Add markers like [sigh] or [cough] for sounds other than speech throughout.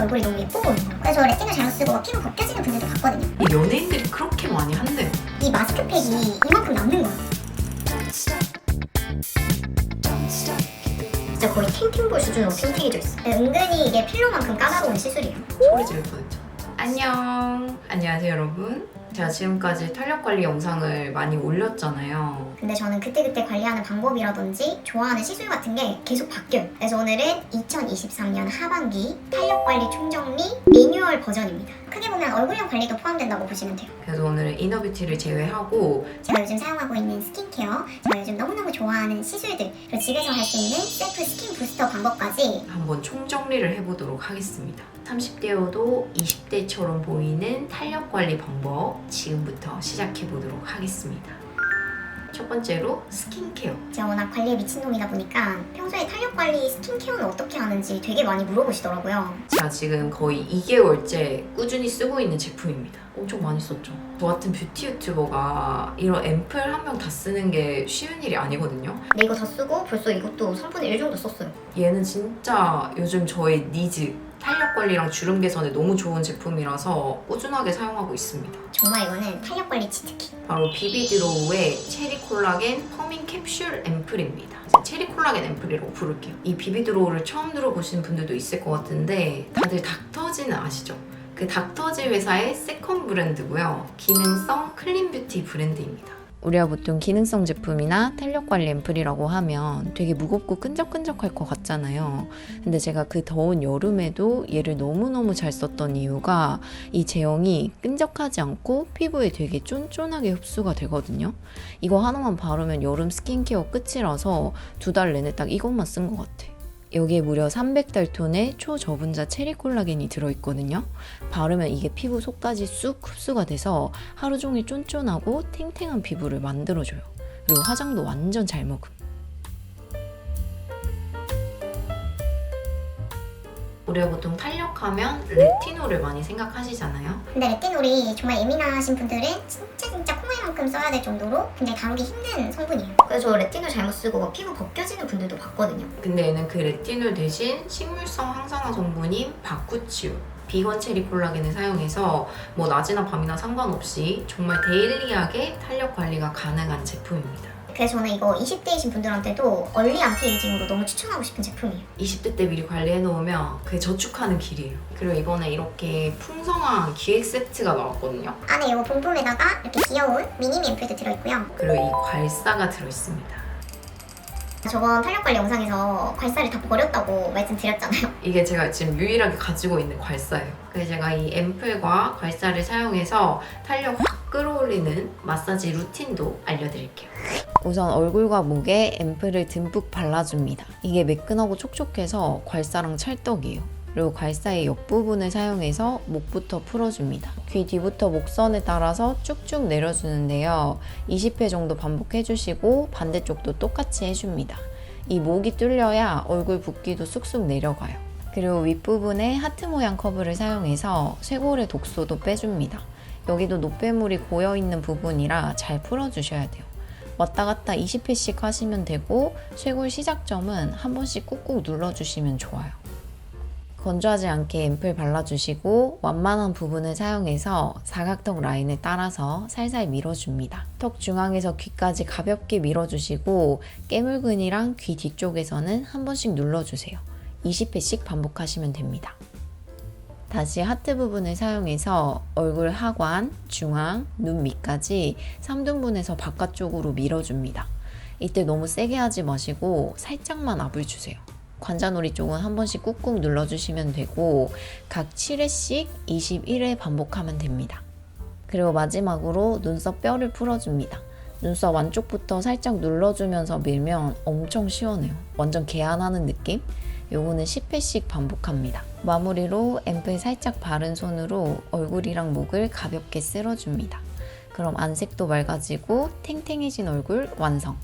얼굴이 너무 거예요. 그래서 레티놀 잘못 쓰고 피부 벗겨지는 분들도 봤거든요. 이 연예인들이 그렇게 많이 한대요. 이 마스크팩이 이만큼 남는 거예요. 진짜 거의 탱탱볼 수준으로 탱탱해져 있어. 은근히 이게 필러만큼 까다로운 시술이에요. 소리 지를 뻔했죠. 안녕. 안녕하세요, 여러분. 제가 지금까지 탄력 관리 영상을 많이 올렸잖아요. 근데 저는 그때그때 관리하는 방법이라든지 좋아하는 시술 같은 게 계속 바뀌어요. 그래서 오늘은 2023년 하반기 탄력 관리 총정리 리뉴얼 버전입니다. 크게 보면 얼굴형 관리도 포함된다고 보시면 돼요. 그래서 오늘은 이너뷰티를 제외하고 제가 요즘 사용하고 있는 스킨케어, 제가 요즘 너무너무 좋아하는 시술들, 그리고 집에서 할 수 있는 셀프 스킨 부스터 방법까지 한번 총정리를 해보도록 하겠습니다. 30대여도 20대처럼 보이는 탄력 관리 방법 지금부터 시작해보도록 하겠습니다. 첫 번째로 스킨케어. 제가 워낙 관리에 미친 놈이다 보니까 평소에 탄력 관리 스킨케어는 어떻게 하는지 되게 많이 물어보시더라고요. 제가 지금 거의 2개월째 꾸준히 쓰고 있는 제품입니다. 엄청 많이 썼죠. 저 같은 뷰티 유튜버가 이런 앰플 한 명 다 쓰는 게 쉬운 일이 아니거든요. 근데 이거 다 쓰고 벌써 이것도 3분의 1 정도 썼어요. 얘는 진짜 요즘 저의 니즈, 탄력 관리랑 주름 개선에 너무 좋은 제품이라서 꾸준하게 사용하고 있습니다. 정말 이거는 탄력 관리 치트키. 바로 비비드로우의 체리 콜라겐 퍼밍 캡슐 앰플입니다. 체리 콜라겐 앰플이라고 부를게요. 이 비비드로우를 처음 들어보신 분들도 있을 것 같은데 다들 닥터지는 아시죠? 그 닥터지 회사의 세컨 브랜드고요. 기능성 클린 뷰티 브랜드입니다. 우리가 보통 기능성 제품이나 탄력 관리 앰플이라고 하면 되게 무겁고 끈적끈적할 것 같잖아요. 근데 제가 그 더운 여름에도 얘를 너무너무 잘 썼던 이유가 이 제형이 끈적하지 않고 피부에 되게 쫀쫀하게 흡수가 되거든요. 이거 하나만 바르면 여름 스킨케어 끝이라서 두 달 내내 딱 이것만 쓴 것 같아. 여기에 무려 300달톤의 초저분자 체리 콜라겐이 들어있거든요. 바르면 이게 피부 속까지 쑥 흡수가 돼서 하루 종일 쫀쫀하고 탱탱한 피부를 만들어줘요. 그리고 화장도 완전 잘 먹음. 우리가 보통 탄력하면 레티놀을 많이 생각하시잖아요. 근데 레티놀이 정말 예민하신 분들은 진짜 콩알만큼 써야 될 정도로 굉장히 다루기 힘든 성분이에요. 그래서 저 레티놀 잘못 쓰고 피부 벗겨지는 분들도 봤거든요. 근데 얘는 그 레티놀 대신 식물성 항산화 성분인 바쿠치오 비건 체리 콜라겐을 사용해서 뭐 낮이나 밤이나 상관없이 정말 데일리하게 탄력 관리가 가능한 제품입니다. 그래서 저는 이거 20대이신 분들한테도 얼리 안티에이징으로 너무 추천하고 싶은 제품이에요. 20대 때 미리 관리해 놓으면 그게 저축하는 길이에요. 그리고 이번에 이렇게 풍성한 기획 세트가 나왔거든요. 안에 이 본품에다가 이렇게 귀여운 미니 앰플도 들어있고요. 그리고 이 괄사가 들어있습니다. 저번 탄력 관리 영상에서 괄사를 다 버렸다고 말씀드렸잖아요. [laughs] 이게 제가 지금 유일하게 가지고 있는 괄사예요. 그래서 제가 이 앰플과 괄사를 사용해서 탄력 확 끌어올리는 마사지 루틴도 알려드릴게요. 우선 얼굴과 목에 앰플을 듬뿍 발라줍니다. 이게 매끈하고 촉촉해서 괄사랑 찰떡이에요. 그리고 괄사의 옆부분을 사용해서 목부터 풀어줍니다. 귀 뒤부터 목선에 따라서 쭉쭉 내려주는데요. 20회 정도 반복해주시고 반대쪽도 똑같이 해줍니다. 이 목이 뚫려야 얼굴 붓기도 쑥쑥 내려가요. 그리고 윗부분에 하트 모양 커브를 사용해서 쇄골의 독소도 빼줍니다. 여기도 노폐물이 고여있는 부분이라 잘 풀어주셔야 돼요. 왔다 갔다 20회씩 하시면 되고 쇄골 시작점은 한 번씩 꾹꾹 눌러주시면 좋아요. 건조하지 않게 앰플 발라주시고 완만한 부분을 사용해서 사각턱 라인을 따라서 살살 밀어줍니다. 턱 중앙에서 귀까지 가볍게 밀어주시고 깨물근이랑 귀 뒤쪽에서는 한 번씩 눌러주세요. 20회씩 반복하시면 됩니다. 다시 하트 부분을 사용해서 얼굴 하관, 중앙, 눈 밑까지 3등분해서 바깥쪽으로 밀어줍니다. 이때 너무 세게 하지 마시고 살짝만 압을 주세요. 관자놀이 쪽은 한 번씩 꾹꾹 눌러주시면 되고 각 7회씩 21회 반복하면 됩니다. 그리고 마지막으로 눈썹 뼈를 풀어줍니다. 눈썹 안쪽부터 살짝 눌러주면서 밀면 엄청 시원해요. 완전 개안하는 느낌? 요거는 10회씩 반복합니다. 마무리로 앰플 살짝 바른 손으로 얼굴이랑 목을 가볍게 쓸어줍니다. 그럼 안색도 맑아지고 탱탱해진 얼굴 완성!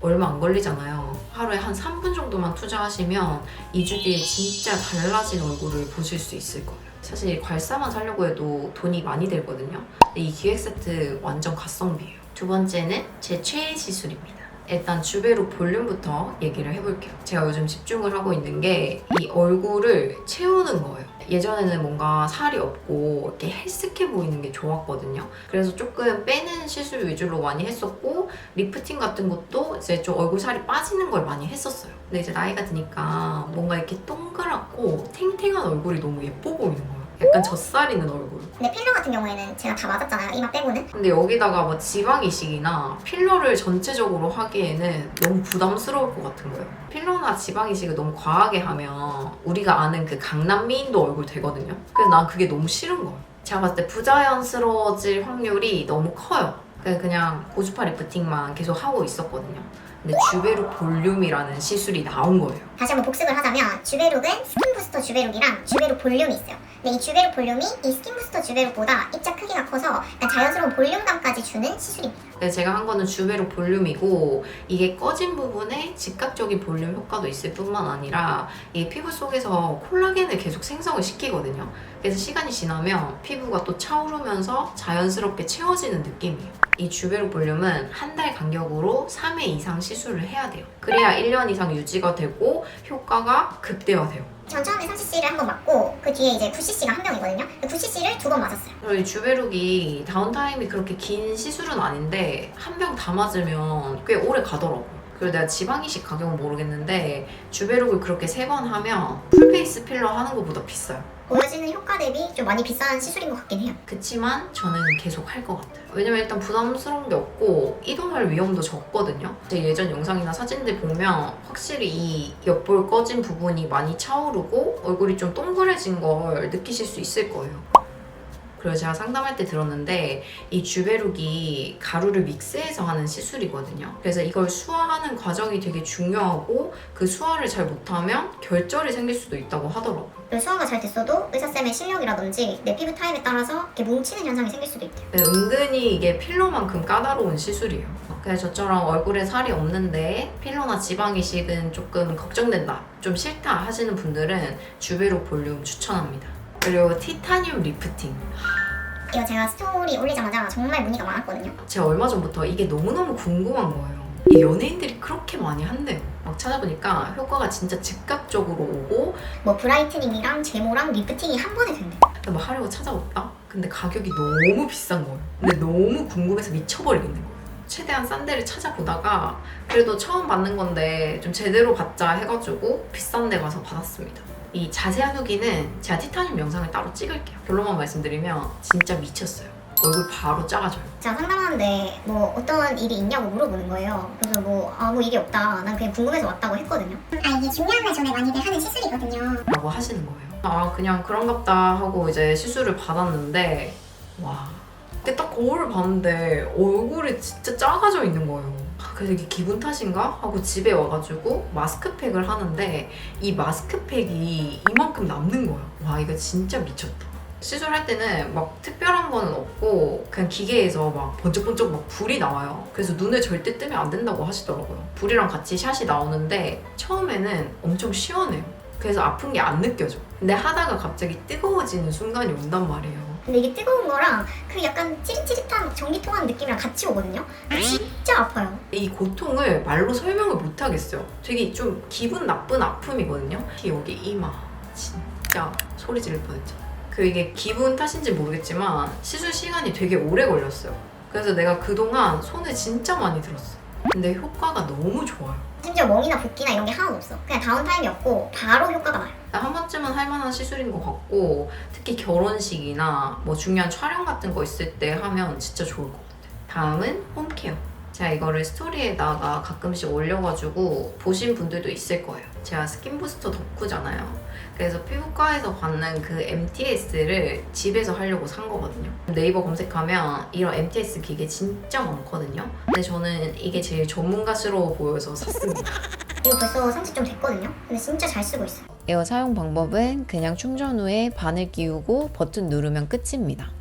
얼마 안 걸리잖아요. 하루에 한 3분 정도만 투자하시면 2주 뒤에 진짜 달라진 얼굴을 보실 수 있을 거예요. 사실 괄사만 사려고 해도 돈이 많이 들거든요. 이 기획 세트 완전 가성비예요. 두 번째는 제 최애 시술입니다. 일단 주베로 볼륨부터 얘기를 해볼게요. 제가 요즘 집중을 하고 있는 게 이 얼굴을 채우는 거예요. 예전에는 뭔가 살이 없고 이렇게 헬스케 보이는 게 좋았거든요. 그래서 조금 빼는 시술 위주로 많이 했었고 리프팅 같은 것도 이제 좀 얼굴 살이 빠지는 걸 많이 했었어요. 근데 이제 나이가 드니까 뭔가 이렇게 동그랗고 탱탱한 얼굴이 너무 예뻐 보이는 거예요. 약간 젖살 있는 얼굴. 근데 필러 같은 경우에는 제가 다 맞았잖아요. 이마 빼고는. 근데 여기다가 뭐 지방 이식이나 필러를 전체적으로 하기에는 너무 부담스러울 것 같은 거예요. 필러나 지방 이식을 너무 과하게 하면 우리가 아는 그 강남 미인도 얼굴 되거든요. 그래서 난 그게 너무 싫은 거예요. 제가 봤을 때 부자연스러워질 확률이 너무 커요. 그래서 그냥 고주파 리프팅만 계속 하고 있었거든요. 근데 주베루 볼륨이라는 시술이 나온 거예요. 다시 한번 복습을 하자면 주베룩은 스킨 부스터 주베룩이랑 주베룩 볼륨이 있어요. 근데 이 주베룩 볼륨이 이 스킨 부스터 주베룩보다 입자 크기가 커서 약간 자연스러운 볼륨감까지 주는 시술입니다. 근데 제가 한 거는 주베로 볼륨이고 이게 꺼진 부분에 즉각적인 볼륨 효과도 있을 뿐만 아니라 이 피부 속에서 콜라겐을 계속 생성을 시키거든요. 그래서 시간이 지나면 피부가 또 차오르면서 자연스럽게 채워지는 느낌이에요. 이 주베로 볼륨은 한 달 간격으로 3회 이상 시술을 해야 돼요. 그래야 1년 이상 유지가 되고 효과가 극대화돼요. 전 처음에 30cc를 한 번 맞고 그 뒤에 이제 9cc가 한 병이거든요. 그 9cc를 두 번 맞았어요. 이 주베룩이 다운타임이 그렇게 긴 시술은 아닌데 한 병 다 맞으면 꽤 오래 가더라고. 그리고 내가 지방이식 가격은 모르겠는데 주베룩을 그렇게 세 번 하면 풀페이스 필러 하는 것보다 비싸요. 보여지는 효과 대비 좀 많이 비싼 시술인 것 같긴 해요. 그치만 저는 계속 할 것 같아요. 왜냐면 일단 부담스러운 게 없고 이동할 위험도 적거든요. 제 예전 영상이나 사진들 보면 확실히 이 옆볼 꺼진 부분이 많이 차오르고 얼굴이 좀 동그래진 걸 느끼실 수 있을 거예요. 그래서 제가 상담할 때 들었는데 이 주베룩이 가루를 믹스해서 하는 시술이거든요. 그래서 이걸 수화하는 과정이 되게 중요하고 그 수화를 잘 못하면 결절이 생길 수도 있다고 하더라고요. 그리고 수화가 잘 됐어도 의사쌤의 실력이라든지 내 피부 타입에 따라서 이렇게 뭉치는 현상이 생길 수도 있대요. 네, 은근히 이게 필러만큼 까다로운 시술이에요. 그래서 저처럼 얼굴에 살이 없는데 필러나 지방 이식은 조금 걱정된다, 좀 싫다 하시는 분들은 주베로 볼륨 추천합니다. 그리고 티타늄 리프팅. 이거 제가 스토리 올리자마자 정말 문의가 많았거든요. 제가 얼마 전부터 이게 너무너무 궁금한 거예요. 이 연예인들이 그렇게 많이 한대요. 막 찾아보니까 효과가 진짜 즉각적으로 오고 뭐 브라이트닝이랑 제모랑 리프팅이 한 번에 된대. 근데 뭐 하려고 찾아봤다? 근데 가격이 너무 비싼 거예요. 근데 너무 궁금해서 미쳐버리겠는 거예요. 최대한 싼 데를 찾아보다가 그래도 처음 받는 건데 좀 제대로 받자 해가지고 비싼 데 가서 받았습니다. 이 자세한 후기는 제가 티타늄 영상을 따로 찍을게요. 결론만 말씀드리면 진짜 미쳤어요. 얼굴 바로 작아져요. 제가 상담하는데 뭐 어떤 일이 있냐고 물어보는 거예요. 그래서 뭐 아무 일이 없다. 난 그냥 궁금해서 왔다고 했거든요. 아 이게 중요한 날 전에 많이들 하는 시술이거든요. 라고 하시는 거예요. 아 그냥 그런갑다 하고 이제 시술을 받았는데 와 그때 딱 거울을 봤는데 얼굴이 진짜 작아져 있는 거예요. 아, 그래서 이게 기분 탓인가 하고 집에 와가지고 마스크팩을 하는데 이 마스크팩이 이만큼 남는 거야. 와 이거 진짜 미쳤다. 시술할 때는 막 특별한 거는 없고 그냥 기계에서 막 번쩍번쩍 막 불이 나와요. 그래서 눈을 절대 뜨면 안 된다고 하시더라고요. 불이랑 같이 샷이 나오는데 처음에는 엄청 시원해요. 그래서 아픈 게 안 느껴져. 근데 하다가 갑자기 뜨거워지는 순간이 온단 말이에요. 근데 이게 뜨거운 거랑 그 약간 찌릿찌릿한 전기 통하는 느낌이랑 같이 오거든요. 진짜 아파요. 이 고통을 말로 설명을 못 하겠어요. 되게 좀 기분 나쁜 아픔이거든요. 특히 여기 이마 진짜 소리 지를 뻔했죠. 그 이게 기분 탓인지 모르겠지만 시술 시간이 되게 오래 걸렸어요. 그래서 내가 그동안 손을 진짜 많이 들었어. 근데 효과가 너무 좋아요. 심지어 멍이나 붓기나 이런 게 하나도 없어. 그냥 다운타임이었고 바로 효과가 나요. 한 번쯤은 할 만한 시술인 것 같고 특히 결혼식이나 뭐 중요한 촬영 같은 거 있을 때 하면 진짜 좋을 것 같아요. 다음은 홈케어. 제가 이거를 스토리에다가 가끔씩 올려가지고 보신 분들도 있을 거예요. 제가 스킨부스터 덕후잖아요. 그래서 피부과에서 받는 그 MTS를 집에서 하려고 산 거거든요. 네이버 검색하면 이런 MTS 기계 진짜 많거든요. 근데 저는 이게 제일 전문가스러워 보여서 샀습니다. 이거 벌써 상식 좀 됐거든요. 근데 진짜 잘 쓰고 있어요. 에어 사용 방법은 그냥 충전 후에 바늘 끼우고 버튼 누르면 끝입니다.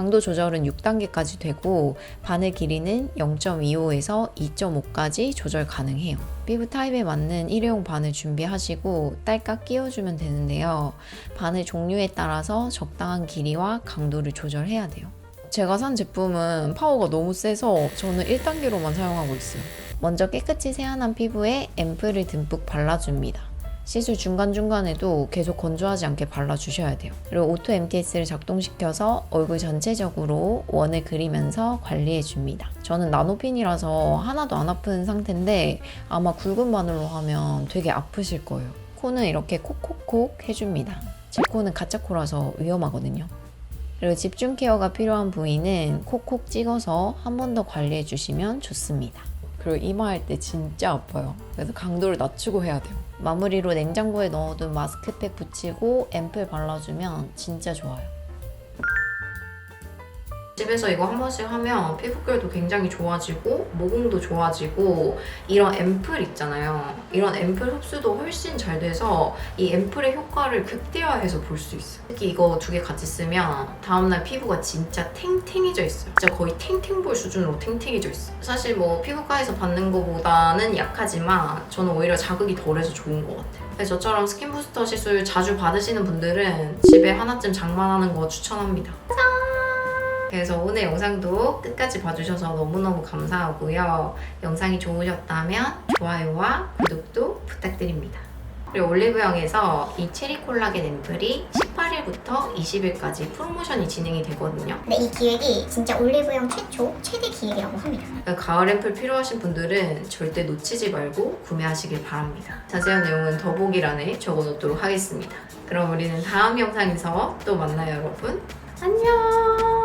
강도 조절은 6단계까지 되고 바늘 길이는 0.25에서 2.5까지 조절 가능해요. 피부 타입에 맞는 일회용 바늘 준비하시고 딸깍 끼워주면 되는데요. 바늘 종류에 따라서 적당한 길이와 강도를 조절해야 돼요. 제가 산 제품은 파워가 너무 세서 저는 1단계로만 사용하고 있어요. 먼저 깨끗이 세안한 피부에 앰플을 듬뿍 발라줍니다. 시술 중간중간에도 계속 건조하지 않게 발라주셔야 돼요. 그리고 오토 MTS를 작동시켜서 얼굴 전체적으로 원을 그리면서 관리해줍니다. 저는 나노핀이라서 하나도 안 아픈 상태인데 아마 굵은 바늘로 하면 되게 아프실 거예요. 코는 이렇게 콕콕콕 해줍니다. 제 코는 가짜 코라서 위험하거든요. 그리고 집중 케어가 필요한 부위는 콕콕 찍어서 한 번 더 관리해 주시면 좋습니다. 그리고 이마 할 때 진짜 아파요. 그래서 강도를 낮추고 해야 돼요. 마무리로 냉장고에 넣어둔 마스크팩 붙이고 앰플 발라주면 진짜 좋아요. 집에서 이거 한 번씩 하면 피부결도 굉장히 좋아지고 모공도 좋아지고 이런 앰플 있잖아요. 이런 앰플 흡수도 훨씬 잘 돼서 이 앰플의 효과를 극대화해서 볼 수 있어요. 특히 이거 두 개 같이 쓰면 다음날 피부가 진짜 탱탱해져 있어요. 진짜 거의 탱탱볼 수준으로 탱탱해져 있어요. 사실 뭐 피부과에서 받는 것보다는 약하지만 저는 오히려 자극이 덜해서 좋은 것 같아요. 저처럼 스킨 부스터 시술 자주 받으시는 분들은 집에 하나쯤 장만하는 거 추천합니다. 그래서 오늘 영상도 끝까지 봐주셔서 너무너무 감사하고요. 영상이 좋으셨다면 좋아요와 구독도 부탁드립니다. 그리고 올리브영에서 이 체리 콜라겐 앰플이 18일부터 20일까지 프로모션이 진행이 되거든요. 근데 이 기획이 진짜 올리브영 최초 최대 기획이라고 합니다. 그러니까 가을 앰플 필요하신 분들은 절대 놓치지 말고 구매하시길 바랍니다. 자세한 내용은 더보기란에 적어놓도록 하겠습니다. 그럼 우리는 다음 영상에서 또 만나요, 여러분. 안녕!